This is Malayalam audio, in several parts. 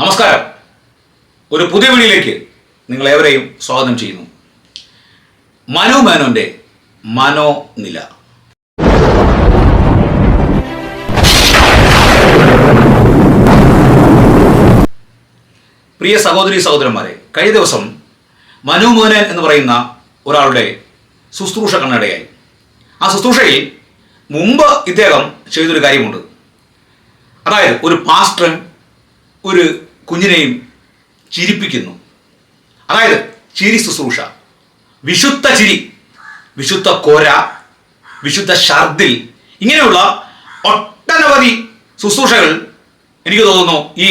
നമസ്കാരം. ഒരു പുതിയ വീഡിയോയിലേക്ക് നിങ്ങളേവരെയും സ്വാഗതം ചെയ്യുന്നു. മനു മേനോന്റെ മനോനില പ്രിയ സഹോദരി സഹോദരന്മാരെ കഴിഞ്ഞ ദിവസം മനു മോനൻ എന്ന് പറയുന്ന ഒരാളുടെ ശുശ്രൂഷ കണ്ണടയായി. ആ ശുശ്രൂഷയിൽ മുമ്പ് ഇദ്ദേഹം ചെയ്തൊരു കാര്യമുണ്ട്. അതായത് ഒരു പാസ്റ്റർ ഒരു കുഞ്ഞിനെയും ചിരിപ്പിക്കുന്നു. അതായത് ചിരി ശുശ്രൂഷ. വിശുദ്ധ ചിരി വിശുദ്ധ കോര വിശുദ്ധ ഷർദിൽ ഇങ്ങനെയുള്ള ഒട്ടനവധി ശുശ്രൂഷകൾ എനിക്ക് തോന്നുന്നു ഈ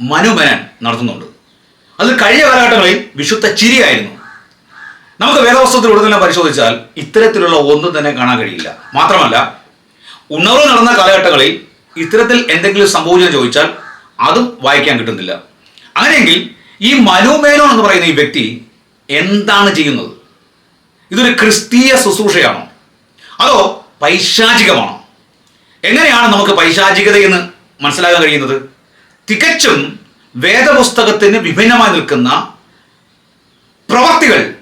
മനുമനൻ നടത്തുന്നുണ്ട്. അത് കഴിഞ്ഞ കാലഘട്ടങ്ങളിൽ വിശുദ്ധ ചിരിയായിരുന്നു. നമുക്ക് വേദവസ്തുത്തിൽ തന്നെ പരിശോധിച്ചാൽ ഇത്തരത്തിലുള്ള ഒന്നും തന്നെ കാണാൻ കഴിയില്ല. മാത്രമല്ല ഉണർവ് നടന്ന കാലഘട്ടങ്ങളിൽ ഇത്തരത്തിൽ എന്തെങ്കിലും സംഭവിച്ചെന്ന് ചോദിച്ചാൽ അതും വായിക്കാൻ കിട്ടുന്നില്ല. അങ്ങനെയെങ്കിൽ ഈ മനുമേനോൻ എന്ന് പറയുന്ന ഈ വ്യക്തി എന്താണ് ചെയ്യുന്നത്? ഇതൊരു ക്രിസ്തീയ ശുശ്രൂഷയാണോ? അതോ പൈശാചികമാണോ? എങ്ങനെയാണ് നമുക്ക് പൈശാചികത എന്ന് മനസ്സിലാക്കാൻ കഴിയുന്നത്? തികച്ചും വേദപുസ്തകത്തിന് വിഭിന്നമായി നിൽക്കുന്ന പ്രവർത്തികൾ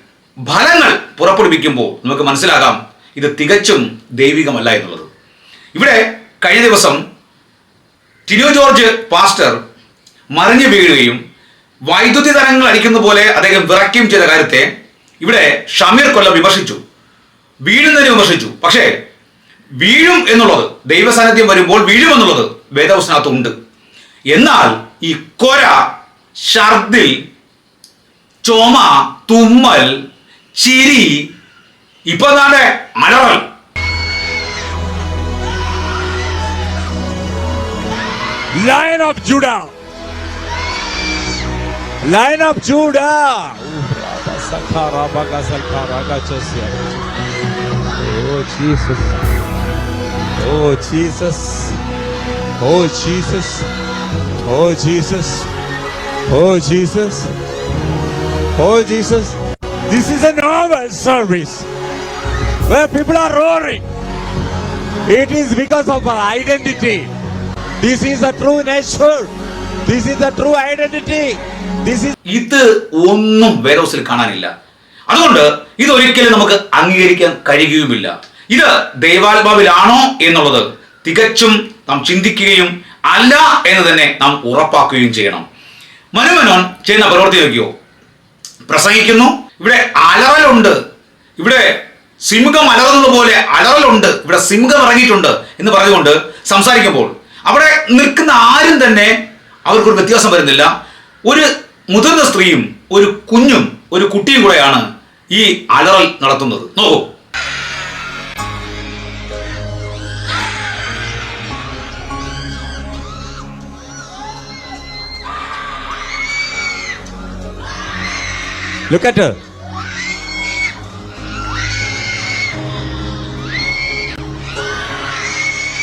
ഫലങ്ങൾ പുറപ്പെടുവിക്കുമ്പോൾ നമുക്ക് മനസ്സിലാകാം ഇത് തികച്ചും ദൈവികമല്ല എന്നുള്ളത്. ഇവിടെ കഴിഞ്ഞ ദിവസം ടിനു ജോർജ് പാസ്റ്റർ മറിഞ്ഞു വീഴുകയും വൈദ്യുതി തരങ്ങൾ അടിക്കുന്ന പോലെ അദ്ദേഹം വിറയ്ക്കുകയും ചെയ്ത കാര്യത്തെ ഇവിടെ ഷമീർ കൊല്ല വിമർശിച്ചു. വീഴുന്നതിനെ വിമർശിച്ചു. പക്ഷേ വീഴും എന്നുള്ളത് ദൈവസാന്നിധ്യം വരുമ്പോൾ വീഴും എന്നുള്ളത് വേദവസനകത്ത് ഉണ്ട് എന്നാൽ ഈ കൊര ഛർദിൽ ചുമ തുമ്മൽ ചിരി ഇപ്പൊ നാളെ അലറൽ Lion of Judah. Lion of Judah. Oh Jesus. Oh Jesus. Oh Jesus. Oh Jesus. Oh Jesus. Oh Jesus. This is a normal service where people are roaring. It is because of our identity. This is the true nature. This is the true identity. This is ഇത് ഒന്നും വേദോസിൽ കാണാനില്ല. അതുകൊണ്ട് ഇതൊരിക്കലും നമുക്ക് അംഗീകരിക്കാൻ കഴിയുകയുമില്ല. ഇത് ദൈവാത്മാവിലാണോ എന്നുള്ളത് തികച്ചും നാം ചിന്തിക്കുകയും അല്ല എന്ന് തന്നെ നാം ഉറപ്പാക്കുകയും ചെയ്യണം. മനുമനോൻ ചെയ്യുന്ന പ്രവൃത്തി നോക്കിയോ? പ്രസംഗിക്കുന്നു. ഇവിടെ അലറലുണ്ട്. ഇവിടെ സിംഹം അലറുന്നത് പോലെ അലറലുണ്ട്. ഇവിടെ സിംഹം ഇറങ്ങിയിട്ടുണ്ട് എന്ന് പറഞ്ഞുകൊണ്ട് സംസാരിക്കുമ്പോൾ അവിടെ നിൽക്കുന്ന ആരും തന്നെ അവർക്കൊരു വ്യത്യാസം വരുന്നില്ല ഒരു മുതിർന്ന സ്ത്രീയും ഒരു കുഞ്ഞും ഒരു കുട്ടിയും കൂടെയാണ് ഈ അലറൽ നടത്തുന്നത് നോക്കൂ look at her.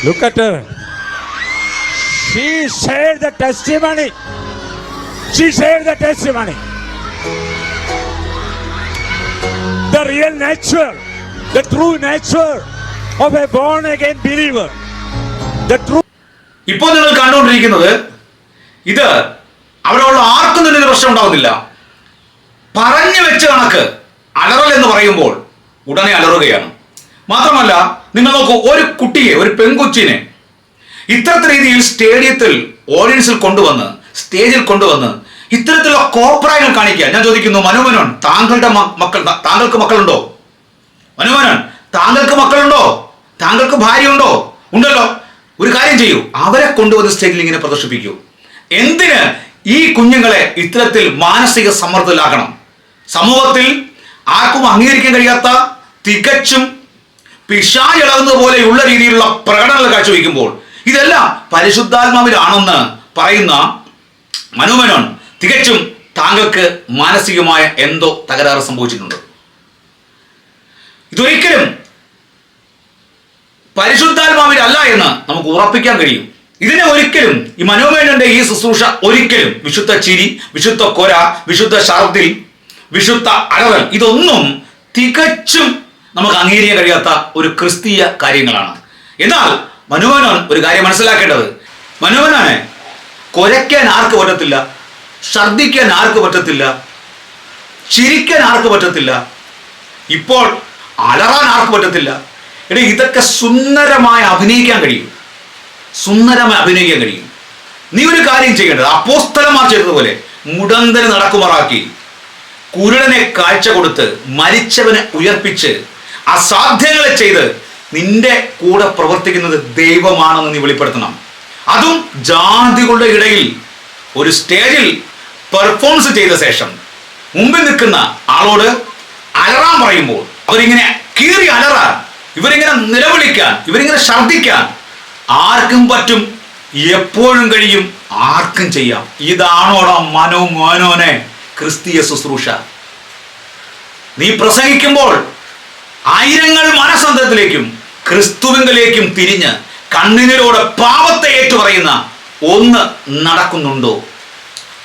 Look at her. She shared the testimony. She shared the testimony. The real nature, the true nature of a born again believer. The true ഇപ്പോൾ നിങ്ങൾ കണ്ടുകൊണ്ടിരിക്കുന്നത് ഇത് അവിടെയുള്ള ആർക്കും തന്നെ പ്രശ്നം ഉണ്ടാവുന്നില്ല പറഞ്ഞു വെച്ച കണക്ക് അലറൽ എന്ന് പറയുമ്പോൾ ഉടനെ അലറുകയാണ് മാത്രമല്ല നിങ്ങൾ നോക്കൂ ഒരു കുട്ടിയെ ഒരു പെൺകൊച്ചിനെ ഇത്തരത്തിൽ രീതിയിൽ സ്റ്റേഡിയത്തിൽ ഓഡിയൻസിൽ കൊണ്ടുവന്ന് സ്റ്റേജിൽ കൊണ്ടുവന്ന് ഇത്തരത്തിലുള്ള കോപ്രായങ്ങൾ കാണിക്കുക. ഞാൻ ചോദിക്കുന്നു മനോമനോൻ താങ്കളുടെ മക്കൾ താങ്കൾക്ക് മക്കളുണ്ടോ? മനോമനോൻ താങ്കൾക്ക് മക്കളുണ്ടോ? താങ്കൾക്ക് ഭാര്യ ഉണ്ടോ ഉണ്ടല്ലോ. ഒരു കാര്യം ചെയ്യൂ. അവരെ കൊണ്ടുവന്ന് സ്റ്റേജിൽ ഇങ്ങനെ പ്രദർശിപ്പിക്കൂ. എന്തിന് ഈ കുഞ്ഞുങ്ങളെ ഇത്തരത്തിൽ മാനസിക സമ്മർദ്ദത്തിലാക്കണം? സമൂഹത്തിൽ ആർക്കും അംഗീകരിക്കാൻ കഴിയാത്ത തികച്ചും പിശാചിളകുന്നത് പോലെയുള്ള രീതിയിലുള്ള പ്രകടനങ്ങൾ കാഴ്ചവെക്കുമ്പോൾ ഇതെല്ലാം പരിശുദ്ധാത്മാവിലാണെന്ന് പറയുന്ന മനുമനോൻ തികച്ചും താങ്കൾക്ക് മാനസികമായ എന്തോ തകരാറ് സംഭവിച്ചിട്ടുണ്ട്. ഇതൊരിക്കലും പരിശുദ്ധാത്മാവിലല്ല എന്ന് നമുക്ക് ഉറപ്പിക്കാൻ കഴിയും. ഇതിനെ ഒരിക്കലും ഈ മനോമേനന്റെ ഈ ശുശ്രൂഷ ഒരിക്കലും വിശുദ്ധ ചിരി വിശുദ്ധ കൊര വിശുദ്ധ ഷർദിൽ വിശുദ്ധ അടവൽ ഇതൊന്നും തികച്ചും നമുക്ക് അംഗീകരിക്കാൻ കഴിയാത്ത ഒരു ക്രിസ്തീയ കാര്യങ്ങളാണ്. എന്നാൽ മനോമനോൻ ഒരു കാര്യം മനസ്സിലാക്കേണ്ടത്. മനുവനാണ് കുരയ്ക്കാൻ ആർക്ക് പറ്റത്തില്ല ഛർദിക്കാൻ ആർക്ക് പറ്റത്തില്ല ചിരിക്കാൻ ആർക്ക് പറ്റത്തില്ല ഇപ്പോൾ അലറാൻ ആർക്ക് പറ്റത്തില്ല. എടേ ഇതൊക്കെ സുന്ദരമായി അഭിനയിക്കാൻ കഴിയും. സുന്ദരമായി അഭിനയിക്കാൻ കഴിയും. നീ ഒരു കാര്യം ചെയ്യേണ്ടത് അപ്പോസ്തലമാർ ചെയ്തതുപോലെ മുടന്തന് നടക്കുമാറാക്കി. കുരുടനെ കാഴ്ച കൊടുത്ത് മരിച്ചവനെ ഉയർപ്പിച്ച് അസാധ്യങ്ങളെ ചെയ്ത് നിന്റെ കൂടെ പ്രവർത്തിക്കുന്നത് ദൈവമാണെന്ന് നീ വെളിപ്പെടുത്തണം. അതും ജാതികളുടെ ഇടയിൽ ഒരു സ്റ്റേജിൽ പെർഫോംസ് ചെയ്ത ശേഷം മുമ്പിൽ നിൽക്കുന്ന ആളോട് അലറാൻ പറയുമ്പോൾ അവരിങ്ങനെ കീറി അലറാൻ ഇവരിങ്ങനെ നിലവിളിക്കാൻ ഇവരിങ്ങനെ ഛർദ്ദിക്കാൻ ആർക്കും പറ്റും എപ്പോഴും കഴിയും ആർക്കും ചെയ്യാം. ഇതാണോടാ മനോ മോനോനെ ക്രിസ്തീയ ശുശ്രൂഷ. നീ പ്രസംഗിക്കുമ്പോൾ ആയിരങ്ങൾ മനസ്സന്ധത്തിലേക്കും ക്രിസ്തുവിങ്കലേക്കും തിരിഞ്ഞ് കണ്ണുനീരോടെ പാപത്തെ ഏറ്റുപറയുന്ന ഒന്ന് നടക്കുന്നുണ്ടോ?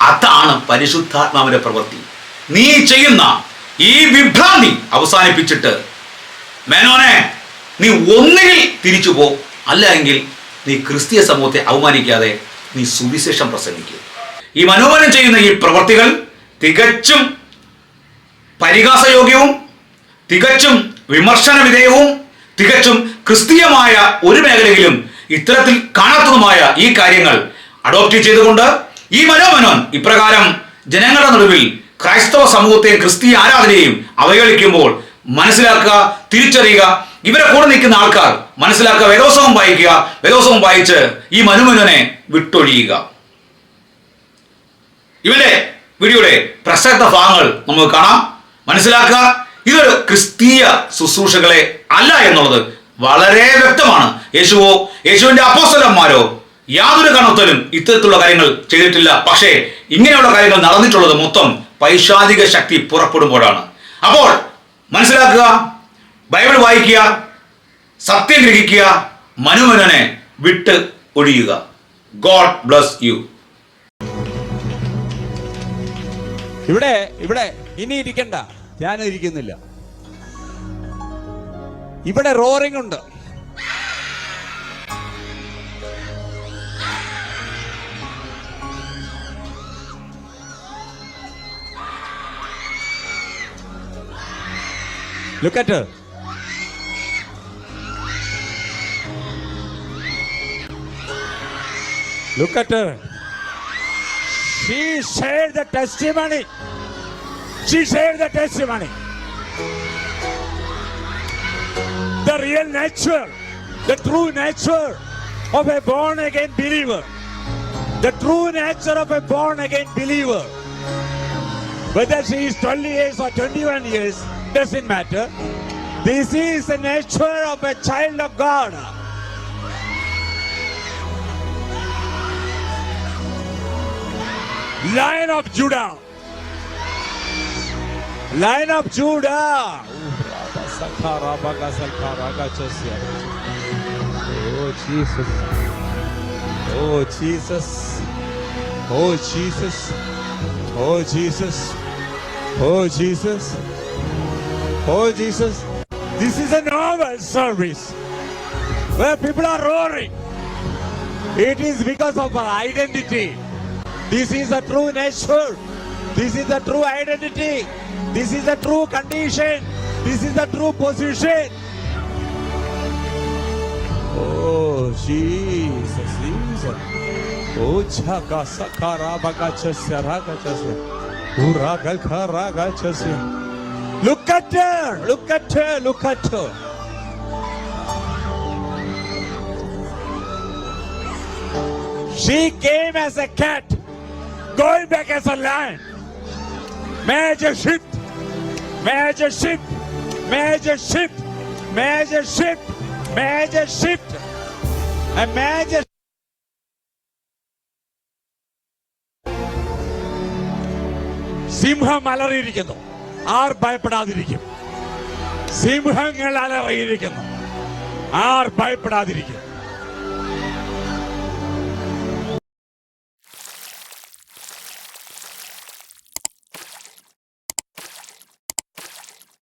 അതാണ് പരിശുദ്ധാത്മാവിന്റെ പ്രവൃത്തി. നീ ചെയ്യുന്ന ഈ വിഭ്രാന്തി അവസാനിപ്പിച്ചിട്ട് മേനോനെ നീ ഒന്നുകിൽ തിരിച്ചു പോ അല്ലെങ്കിൽ നീ ക്രിസ്തീയ സമൂഹത്തെ അവമാനിക്കാതെ നീ സുവിശേഷം പ്രസംഗിക്കുക ഈ മനോഹരം ചെയ്യുന്ന ഈ പ്രവർത്തികൾ തികച്ചും പരിഹാസയോഗ്യവും തികച്ചും വിമർശന വിധേയവും തികച്ചും ക്രിസ്തീയമായ ഒരു മേഖലയിലും ഇത്തരത്തിൽ കാണാത്തതുമായ ഈ കാര്യങ്ങൾ അഡോപ്റ്റ് ചെയ്തുകൊണ്ട് ഈ മനോമനോൻ ഇപ്രകാരം ജനങ്ങളുടെ നടുവിൽ ക്രൈസ്തവ സമൂഹത്തെയും ക്രിസ്തീയ ആരാധനയെയും അവഹേളിക്കുമ്പോൾ മനസ്സിലാക്കുക തിരിച്ചറിയുക ഇവരെ കൂടെ നിൽക്കുന്ന ആൾക്കാർ മനസ്സിലാക്കുക വേദോസവും വായിക്കുക വേദോസവും വായിച്ച് ഈ മനുമനുവിനെ വിട്ടൊഴിയുക. ഇവന്റെ വീഡിയോയുടെ പ്രസക്ത ഭാഗങ്ങൾ നമുക്ക് കാണാം. മനസ്സിലാക്കുക ഇതൊരു ക്രിസ്തീയ ശുശ്രൂഷകളെ അല്ല എന്നുള്ളത് വളരെ വ്യക്തമാണ്. യേശുവോ യേശുവിന്റെ അപ്പോസ്തലന്മാരോ യാതൊരു കണത്തിലും ഇത്തരത്തിലുള്ള കാര്യങ്ങൾ ചെയ്തിട്ടില്ല. പക്ഷേ ഇങ്ങനെയുള്ള കാര്യങ്ങൾ നടന്നിട്ടുള്ളത് മൊത്തം പൈശാചിക ശക്തി പുറപ്പെടുമ്പോഴാണ്. അപ്പോൾ മനസ്സിലാക്കുക ബൈബിൾ വായിക്കുക സത്യം ഗ്രഹിക്കുക മനുമനനെ വിട്ട് ഒഴിയുക. God bless you. ഇവിടെ ഇവിടെ ഇനി ഇരിക്കണ്ട ഞാനും ഇരിക്കുന്നില്ല ഇവിടെ റോറിംഗ് ഉണ്ട്. Look at look at she share the testimony She shared the testimony. The real nature, the true nature of a born again believer. The true nature of a born again believer. Whether she is 20 years or 21 years, doesn't matter. This is the nature of a child of God. Lion of Judah. Lion of Judah. Oh Jesus. Oh Jesus. Oh Jesus. Oh Jesus. Oh Jesus. Oh Jesus. This is a novel service where people are roaring. It is because of our identity. This is the true nature. This is the true identity. This is the true condition. This is the true position. Oh, Jesus, Jesus. Oh, chaka sakara bagachasya ragachasya. Uragal karagachasya. Look at her. Look at her. Look at her. She came as a cat, going back as a lion. Major shift, major shift, major shift, major shift, major shift, a major സിംഹം അലറിയിരിക്കുന്നു. ആർ ഭയപ്പെടാതിരിക്കും. സിംഹങ്ങൾ അലറിയിരിക്കുന്നു. ആർ ഭയപ്പെടാതിരിക്കും.